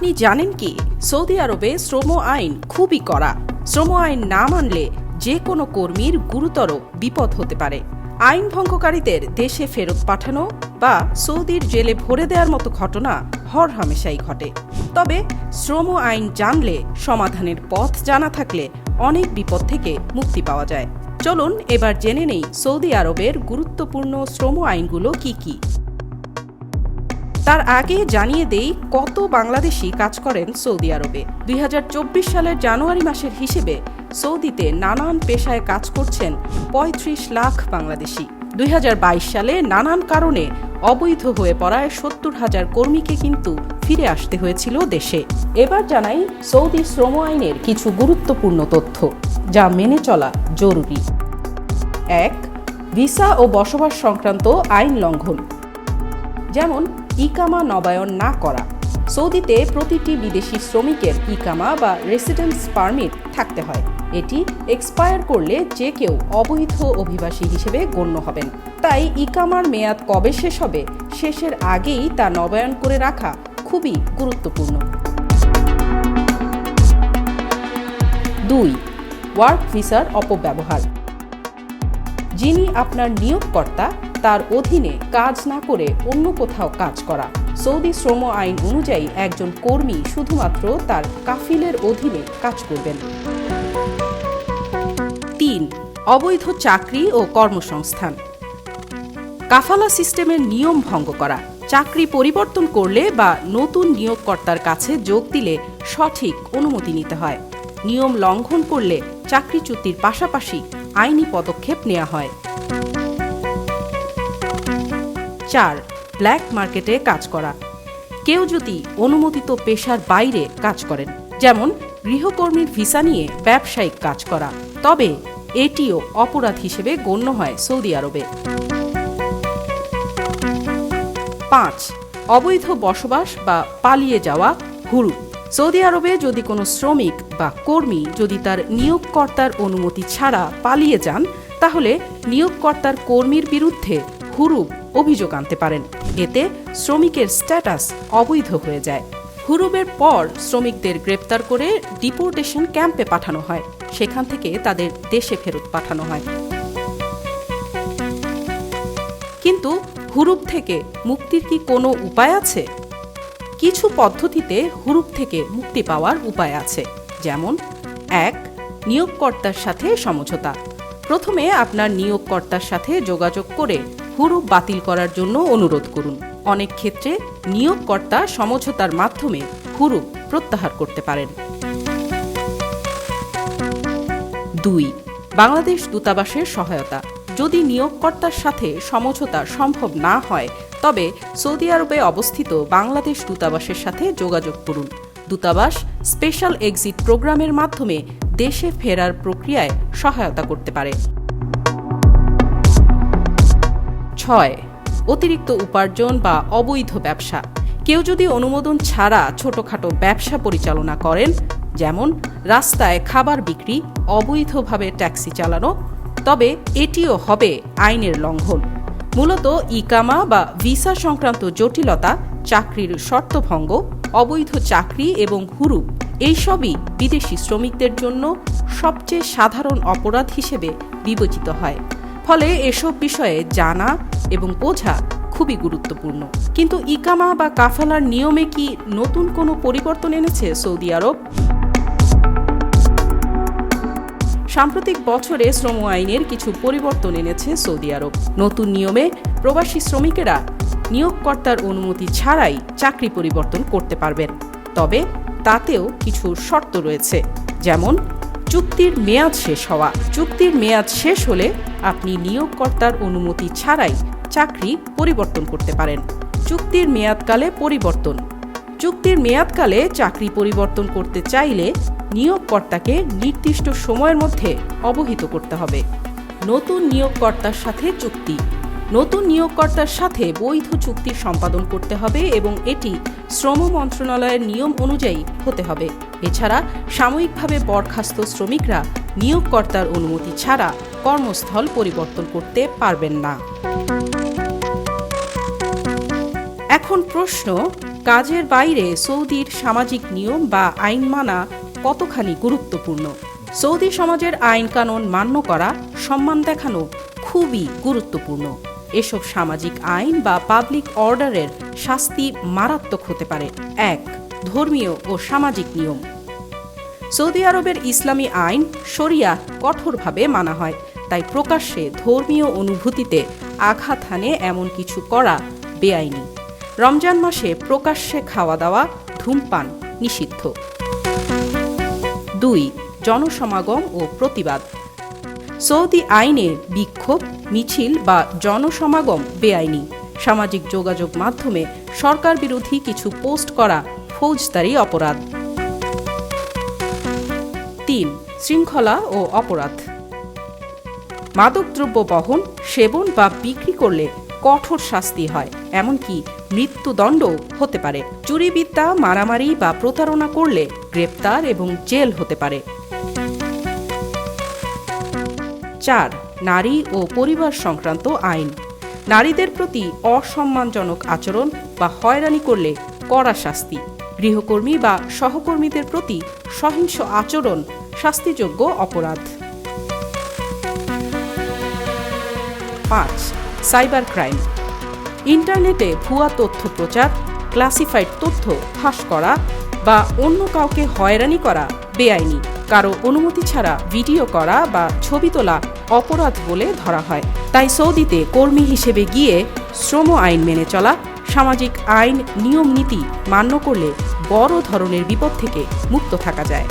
আপনি জানেন কি? সৌদি আরবে শ্রম আইন খুবই কড়া। শ্রম আইন না মানলে যে কোনো কর্মীর গুরুতর বিপদ হতে পারে। আইন ভঙ্গকারীদের দেশে ফেরত পাঠানো বা সৌদির জেলে ভরে দেওয়ার মতো ঘটনা হর হামেশাই ঘটে। তবে শ্রম আইন জানলে সমাধানের পথ জানা থাকলে অনেক বিপদ থেকে মুক্তি পাওয়া যায়। চলুন এবার জেনে নেই সৌদি আরবের গুরুত্বপূর্ণ শ্রম আইনগুলো কি কি। তার আগে জানিয়ে দেই কত বাংলাদেশি কাজ করেন সৌদি আরবে। দুই সালের জানুয়ারি মাসের হিসেবে সৌদিতে নানান পেশায় কাজ করছেন ৩৫ লাখ বাংলাদেশি। দুই সালে নানান কারণে অবৈধ হয়ে পড়ায় সত্তর হাজার কর্মীকে কিন্তু ফিরে আসতে হয়েছিল দেশে। এবার জানাই সৌদি শ্রম আইনের কিছু গুরুত্বপূর্ণ তথ্য, যা মেনে চলা জরুরি। এক, ভিসা ও বসবাস সংক্রান্ত আইন লঙ্ঘন। যেমন ইকামা নবায়ন না করা। সৌদিতে প্রতিটি বিদেশি শ্রমিকের ইকামা বা রেসিডেন্স পারমিট থাকতে হয়। এটি এক্সপায়ার করলে যে কেউ অবৈধ অভিবাসী হিসেবে গণ্য হবেন। তাই ইকামার মেয়াদ কবে শেষ হবে, শেষের আগেই তা নবায়ন করে রাখা খুবই গুরুত্বপূর্ণ। দুই ওয়ার্ক ভিসার অপব্যবহার। যিনি আপনার নিয়োগকর্তা তার অধীনে কাজ না করে অন্য কোথাও কাজ করা। সৌদি শ্রম আইন অনুযায়ী একজন কর্মী শুধুমাত্র তার কাফিলের অধীনে কাজ করবেন। তিন, অবৈধ চাকরি ও কর্মসংস্থান। কাফালা সিস্টেমের নিয়ম ভঙ্গ করা। চাকরি পরিবর্তন করলে বা নতুন নিয়োগকর্তার কাছে যোগ দিলে সঠিক অনুমতি নিতে হয়। নিয়ম লঙ্ঘন করলে চাকরিচ্যুতির পাশাপাশি আইনি পদক্ষেপ নেওয়া হয়। চার ব্ল্যাক মার্কেটে কাজ করা। কেউ যদি অনুমোদিত পেশার বাইরে কাজ করেন, যেমন গৃহকর্মীর ভিসা নিয়ে ব্যবসায়িক কাজ করা, তবে এটিও অপরাধ হিসেবে গণ্য হয় সৌদি আরবে। পাঁচ, অবৈধ বসবাস বা পালিয়ে যাওয়া হুরু। সৌদি আরবে যদি কোনো শ্রমিক বা কর্মী যদি তার নিয়োগকর্তার অনুমতি ছাড়া পালিয়ে যান, তাহলে নিয়োগকর্তার কর্মীর বিরুদ্ধে হুরুপ অভিযোগ আনতে পারেন। এতে শ্রমিকের স্ট্যাটাস অবৈধ হয়ে যায়। হুরুবের পর শ্রমিকদের গ্রেপ্তার করে ডিপোর্টেশন ক্যাম্পে পাঠানো হয়। সেখান থেকে তাদের দেশে ফেরত পাঠানো হয়। কিন্তু হুরুপ থেকে মুক্তির কি কোনো উপায় আছে? কিছু পদ্ধতিতে হুরুপ থেকে মুক্তি পাওয়ার উপায় আছে। যেমন, এক, নিয়োগকর্তার সাথে সমঝোতা। প্রথমে আপনার নিয়োগকর্তার সাথে যোগাযোগ করে হুরুপ বাতিল করার জন্য অনুরোধ করুন। অনেক ক্ষেত্রে নিয়োগকর্তা সমঝোতার মাধ্যমে হুরুপ প্রত্যাহার করতে পারেন। দুই, বাংলাদেশ দূতাবাসের সহায়তা। যদি নিয়োগকর্তার সাথে সমঝোতা সম্ভব না হয়, তবে সৌদি আরবে অবস্থিত বাংলাদেশ দূতাবাসের সাথে যোগাযোগ করুন। দূতাবাস স্পেশাল এক্সিট প্রোগ্রামের মাধ্যমে দেশে ফেরার প্রক্রিয়ায় সহায়তা করতে পারে। ছয় অতিরিক্ত উপার্জন বা অবৈধ ব্যবসা। কেউ যদি অনুমোদন ছাড়া ছোটখাটো ব্যবসা পরিচালনা করেন, যেমন রাস্তায় খাবার বিক্রি, অবৈধভাবে ট্যাক্সি চালানো, তবে এটিও হবে আইনের লঙ্ঘন। মূলত ইকামা বা ভিসা সংক্রান্ত জটিলতা, চাকরির শর্তভঙ্গ, অবৈধ চাকরি এবং হুরুপ এইসবই বিদেশি শ্রমিকদের জন্য সবচেয়ে সাধারণ অপরাধ হিসেবে বিবেচিত হয়। ফলে এসব বিষয়ে জানা এবং বোঝা খুবই গুরুত্বপূর্ণ। কিন্তু ইকামা বা কাফালার নিয়মে কি নতুন কোনো পরিবর্তন এনেছে সৌদি আরব? সাম্প্রতিক বছরে শ্রম আইনের কিছু পরিবর্তন এনেছে সৌদি আরব। নতুন নিয়মে প্রবাসী শ্রমিকেরা নিয়োগকর্তার অনুমতি ছাড়াই চাকরি পরিবর্তন করতে পারবেন। তবে তাতেও কিছু শর্ত রয়েছে। যেমন চুক্তির মেয়াদ শেষ হওয়া। চুক্তির মেয়াদ শেষ হলে আপনি নিয়োগকর্তার অনুমতি ছাড়াই চাকরি পরিবর্তন করতে পারেন। চুক্তির মেয়াদকালে পরিবর্তন। চুক্তির মেয়াদকালে চাকরি পরিবর্তন করতে চাইলে নিয়োগকর্তাকে নির্দিষ্ট সময়ের মধ্যে অবহিত করতে হবে। নতুন নিয়োগকর্তার সাথে চুক্তি। নতুন নিয়োগকর্তার সাথে বৈধ চুক্তি সম্পাদন করতে হবে এবং এটি শ্রম মন্ত্রণালয়ের নিয়ম অনুযায়ী হতে হবে। এছাড়া সাময়িকভাবে বরখাস্ত শ্রমিকরা নিয়োগকর্তার অনুমতি ছাড়া কর্মস্থল পরিবর্তন করতে পারবেন না। এখন প্রশ্ন, কাজের বাইরে সৌদির সামাজিক নিয়ম বা আইন মানা কতখানি গুরুত্বপূর্ণ? সৌদি সমাজের আইন কানুন মান্য করা, সম্মান দেখানো খুবই গুরুত্বপূর্ণ। এসব সামাজিক আইন বা পাবলিক অর্ডারের শাস্তি মারাত্মক হতে পারে। এক ধর্মীয় ও সামাজিক নিয়ম। সৌদি আরবের ইসলামী আইন শরিয়া কঠোরভাবে মানা হয়, তাই প্রকাশ্যে ধর্মীয় অনুভূতিতে আঘাত হানে এমন কিছু করা বেআইনি। রমজান মাসে প্রকাশ্যে খাওয়া দাওয়া ধূমপান নিষিদ্ধ। দুই, জনসমাগম ও প্রতিবাদ। সৌদি আইনে বিক্ষোভ, মিছিল বা জনসমাগম বেআইনি। সামাজিক যোগাযোগ মাধ্যমে সরকার বিরোধী কিছু পোস্ট করা ফৌজদারি অপরাধ। তিন, শৃঙ্খলা ও অপরাধ। মাদকদ্রব্য বহন, সেবন বা বিক্রি করলে কঠোর শাস্তি হয়, এমনকি মৃত্যুদণ্ড হতে পারে। চুরিবিদ্যা, মারামারি বা প্রতারণা করলে গ্রেপ্তার এবং জেল হতে পারে। চার, নারী ও পরিবার সংক্রান্ত আইন। নারীদের প্রতি অসম্মানজনক আচরণ বা হয়রানি করলে কড়া শাস্তি। গৃহকর্মী বা সহকর্মীদের প্রতি সহিংস আচরণ শাস্তিযোগ্য অপরাধ। পাঁচ, সাইবার ক্রাইম। ইন্টারনেটে ভুয়া তথ্য প্রচার, ক্লাসিফাইড তথ্য ফাঁস করা বা অন্য কাউকে হয়রানি করা বেআইনি, কারও অনুমতি ছাড়া ভিডিও করা বা ছবি তোলা অপরাধ বলে ধরা হয়। তাই সৌদিতে কর্মী হিসেবে গিয়ে শ্রম আইন মেনে চলা সামাজিক আইন নিয়ম নীতি মান্য করলে বড় ধরনের বিপদ থেকে মুক্ত থাকা যায়।